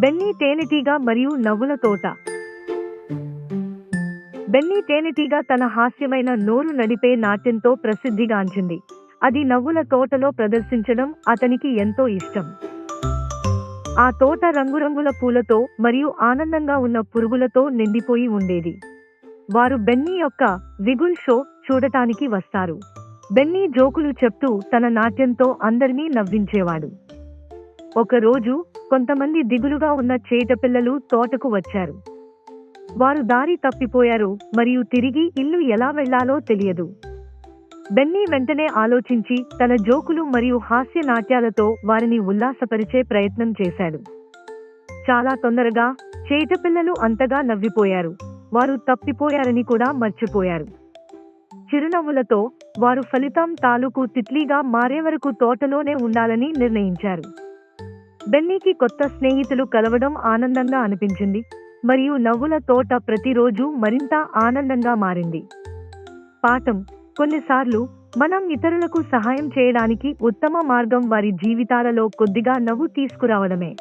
Benny తేనెటీగ మరియు నవ్వుల తోట. బెన్నీ తేనెటీగ తన హాస్యమైన నోరు నడిపే నాట్యంతో ప్రసిద్ధిగాంచింది. అది నవ్వుల తోటలో ప్రదర్శించడం అతనికి ఎంతో ఇష్టం. ఆ తోట రంగురంగుల పూలతో మరియు ఆనందంగా ఉన్న పురుగులతో నిండిపోయి ఉండేది. వారు బెన్నీ యొక్క విగుల్ షో చూడటానికి వస్తారు. బెన్నీ జోకులు చెప్తూ తన నాట్యంతో అందరినీ నవ్వించేవాడు. ఒకరోజు కొంతమంది దిగులుగా ఉన్న చేటపిల్లలు తోటకు వచ్చారు. వారు దారి తప్పిపోయారు మరియు తిరిగి ఇల్లు ఎలా వెళ్ళాలో తెలియదు. బెన్నీ వెంటనే ఆలోచించి తన జోకులు మరియు హాస్య నాట్యాలతో వారిని ఉల్లాసపరిచే ప్రయత్నం చేశాడు. చాలా తొందరగా చేటపిల్లలు అంతగా నవ్విపోయారు. వారు తప్పిపోయారని కూడా మర్చిపోయారు. చిరునవ్వులతో వారు ఫలితం తాలూకు తిట్లీగా మారే వరకు తోటలోనే ఉండాలని నిర్ణయించారు. బెన్నీకి కొత్త స్నేహితులు కలవడం ఆనందంగా అనిపించింది. మరియు నవ్వుల తోట ప్రతిరోజు మరింత ఆనందంగా మారింది. పాఠం. కొన్నిసార్లు మనం ఇతరులకు సహాయం చేయడానికి ఉత్తమ మార్గం వారి జీవితాలలో కొద్దిగా నవ్వు తీసుకురావడమే.